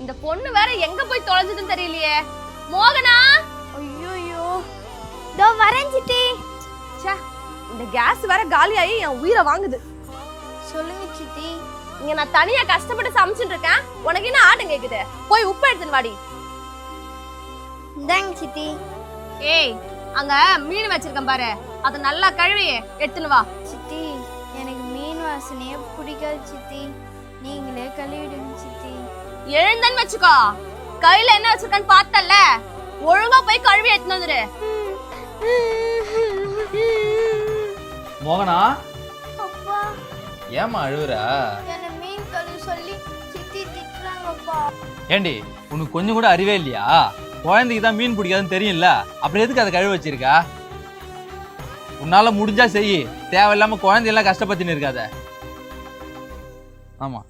இந்த பொண்ணு வேற எங்க போய் தொலைஞ்சதுன்னு தெரியலையே. மோகனா? ஐயோ இதோ வரேன் சித்தி. ச்சே இந்த கேஸ் வேற காலியாகி என் உயிரை வாங்குது. சொல்லுங்க சித்தி. இங்க நான் தனியா கஷ்டப்பட்டு சமைச்சிட்டு இருக்கேன். உனக்கு என்ன ஆட்டம் கேக்குது? போய் உப்பு எடுத்துன்னு வாடி. இந்தாங்க சித்தி. ஏய் அங்க மீன் வச்சிருக்கேன் பாரு. அதை நல்லா கழுவி எடுத்துன்னு வா. சித்தி எனக்கு மீன் வாசனையே பிடிக்காது சித்தி. நீங்களே கழுவிடுங்க சித்தி எழுந்தன்னு வச்சுக்கோ. கையில என்ன வச்சிருக்கேன்னு பார்த்தல ஒழுங்கா போய் கழுவி எடுத்துன்னு வந்துரு. மோகனா? அப்பா. ஏமா அழுவுற? என்ன மீன் கழுவி சொல்லி சித்தி திட்டுறாங்கப்பா. ஏண்டி உனக்கு கொஞ்சம் கூட அறிவே இல்லையா? குழந்தைக்கு தான் மீன் பிடிக்காதுன்னு தெரியும்ல. அப்புறம் எதுக்கு அதை கழுவ வச்சிருக்க? உன்னால முடிஞ்சா செய். தேவையில்லாம குழந்தையெல்லாம் கஷ்டப்பட்டுன்னு இருக்காத. ஆமா.